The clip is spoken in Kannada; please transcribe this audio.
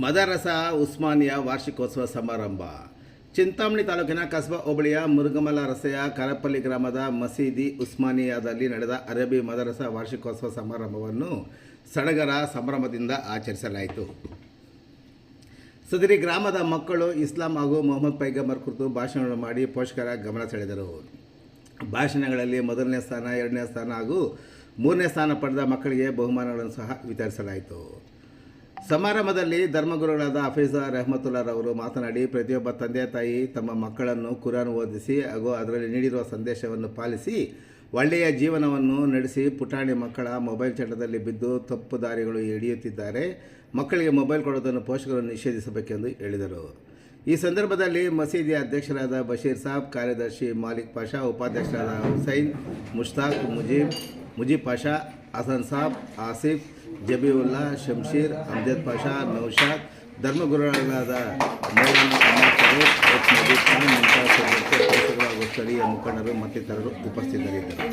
ಮದರಸ ಉಸ್ಮಾನಿಯಾ ವಾರ್ಷಿಕೋತ್ಸವ ಸಮಾರಂಭ. ಚಿಂತಾಮಣಿ ತಾಲೂಕಿನ ಕಸ್ಬಾ ಹೋಬಳಿಯ ಮುರುಗಮಲ ರಸೆಯ ಕರಪಲ್ಲಿ ಗ್ರಾಮದ ಮಸೀದಿ ಉಸ್ಮಾನಿಯಾದಲ್ಲಿ ನಡೆದ ಅರಬಿ ಮದರಸ ವಾರ್ಷಿಕೋತ್ಸವ ಸಮಾರಂಭವನ್ನು ಸಡಗರ ಸಂಭ್ರಮದಿಂದ ಆಚರಿಸಲಾಯಿತು. ಸದರಿ ಗ್ರಾಮದ ಮಕ್ಕಳು ಇಸ್ಲಾಂ ಹಾಗೂ ಮೊಹಮ್ಮದ್ ಪೈಗಂಬರ್ ಕುರಿತು ಭಾಷಣಗಳು ಮಾಡಿ ಪೋಷಕರ ಗಮನ ಸೆಳೆದರು. ಭಾಷಣಗಳಲ್ಲಿ ಮೊದಲನೇ ಸ್ಥಾನ, ಎರಡನೇ ಸ್ಥಾನ ಹಾಗೂ ಮೂರನೇ ಸ್ಥಾನ ಪಡೆದ ಮಕ್ಕಳಿಗೆ ಬಹುಮಾನಗಳನ್ನು ಸಹ ವಿತರಿಸಲಾಯಿತು. ಸಮಾರಂಭದಲ್ಲಿ ಧರ್ಮಗುರುಗಳಾದ ಹಫೀಜ ರೆಹಮತುಲ್ಲಾರವರು ಮಾತನಾಡಿ, ಪ್ರತಿಯೊಬ್ಬ ತಂದೆ ತಾಯಿ ತಮ್ಮ ಮಕ್ಕಳನ್ನು ಕುರಾನ್ ಓದಿಸಿ ಹಾಗೂ ಅದರಲ್ಲಿ ನೀಡಿರುವ ಸಂದೇಶವನ್ನು ಪಾಲಿಸಿ ಒಳ್ಳೆಯ ಜೀವನವನ್ನು ನಡೆಸಿ ಪುಟಾಣಿ ಮಕ್ಕಳ ಮೊಬೈಲ್ ಚಟದಲ್ಲಿ ಬಿದ್ದು ತಪ್ಪು ದಾರಿಗಳು ಹಿಡಿಯುತ್ತಿದ್ದಾರೆ ಮಕ್ಕಳಿಗೆ ಮೊಬೈಲ್ ಕೊಡೋದನ್ನು ಪೋಷಕರು ನಿಷೇಧಿಸಬೇಕೆಂದು ಹೇಳಿದರು. ಈ ಸಂದರ್ಭದಲ್ಲಿ ಮಸೀದಿಯ ಅಧ್ಯಕ್ಷರಾದ ಬಶೀರ್ ಸಾಬ್, ಕಾರ್ಯದರ್ಶಿ ಮಾಲಿಕ್ ಪಾಷಾ, ಉಪಾಧ್ಯಕ್ಷರಾದ ಹುಸೈನ್, ಮುಷ್ತಾಕ್ ಮುಜೀಬ್ ಮುಜೀಬ್ ಪಾಷಾ, ಹಸನ್ ಸಾಬ್, ಆಸಿಫ್, ಜಬೀವುಲ್ಲಾ ಶಂಶೀರ್ ಅಮ್ಜದ್ ಪಾಷಾ, ನೌಶಾದ್, ಧರ್ಮಗುರುಗಳಾದ ಮೌಲಾನಾ ಮುಂತಾದ ಸ್ಥಳೀಯ ಮುಖಂಡರು ಮತ್ತಿತರರು ಉಪಸ್ಥಿತರಿದ್ದರು.